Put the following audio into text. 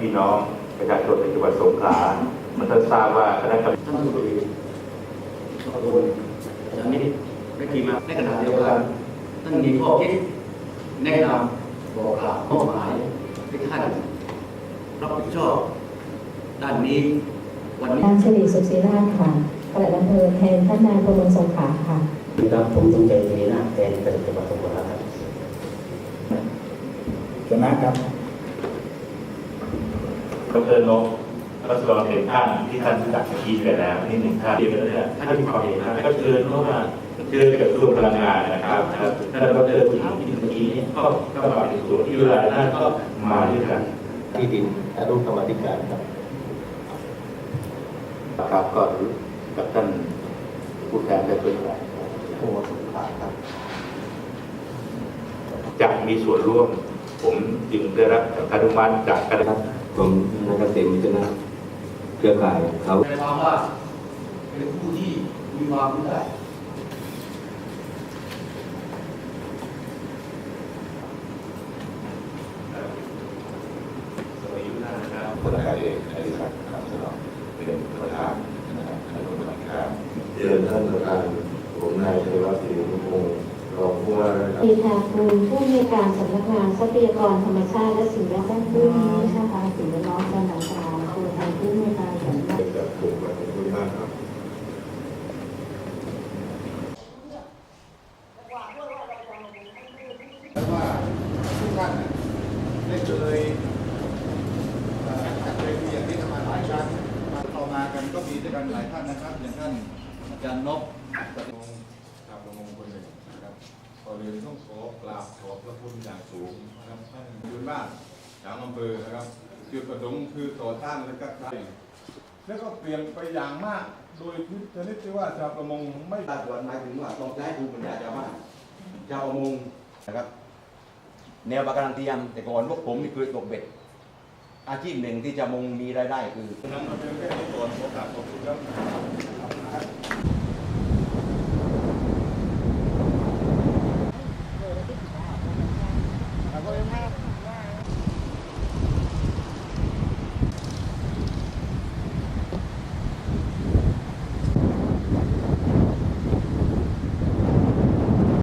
พี่น้องประชาชนในจังหวัดสงขลามันต้องทราบว่าคณะกรรมท่านผู้บริหารขอบคุณอาจารย์นิดได้ทีมาในขณะเดียวกันท่านมีข้อคิดแนะนำบอกกล่าวมอบหมายให้ท่านรับผิดชอบ ด้านนี้วันนี้นางสิริสุศรีราชค่ะปลัดอำเภอแทนท่านนายประมงสงขลาค่ะครับผมต้องใจมีหน้าแทนเป็นจังหวัดสงขลาครับชนะครับ ดรนกรัศดรเด่นท่านที่ท่านรู้จักเมื่อกี้ไปแล้วนี่หนึ่งท่านที่เป็นเนี่ยท่านมีความเห็นนะก็เชิญเข้ามาเชิญกับกระทรวงพลังงานนะครับท่านดรผู้หญิงที่เมื่อกี้นี้ก็ก็มาเป็นส่วนที่เวลาท่านก็มาด้วยกันที่ดินอนุกรรมธิการครับครับก็กับท่านผู้แทนได้เป็นไรโอ้สงขาครับจะมีส่วนร่วม ผมจึงได้รับอนุมัติจากคณะ ผมนายเกษมมิจนะเครือข่ายเขาแสดงความว่าเป็นผู้ที่มีความรู้ได้สมัยยุคนั้นนะครับพลอากาศเอกอดิศักดิ์คำสนองเป็นประธานนะครับคณะกรรมการเรียนท่านประธานผมนายชัยวัฒน์ศรีนุพงศ์รองผู้ว่าราชการคุณผู้อำนการสำนักงานทรัพยากรธรรมชาติและสิ่งแวดล้อมผู้นี้นะคะสิ่งแวดล้อมการต่างๆตัวแทนผู้อำนวยการสำนัก เป็นแบบถูกแบบคุณมากครับ ว่าทุกท่านเนี่ยได้เคยเอ่อเคยมีอย่างนี้กันมาหลายครั้งเรามา กันก็มีด้วยกันหลายท่านนะครับ อย่างท่านอาจารย์นพชาวประมงคนหนึ่งนะครับก่อนอื่นต้องขอกราบขอบพระคุณอย่างสูงนะครับท่านพื้นบ้านสามอำเภอนะครับจุดประสงค์คือต่อต้านและก็ใช้แล้วก็เปลี่ยนไปอย่างมาก โดยที่ชนิดที่ว่าชาวประมงไม่ตาสวนหมายถึงว่าต้องใช้ภูมิปัญญาชาวบ้านชาวประมงนะครับ แนวปะการังเทียมแต่ก่อนพวกผมนี่คือตกเบ็ด อาชีพหนึ่งที่จะมงมีรายได้คือ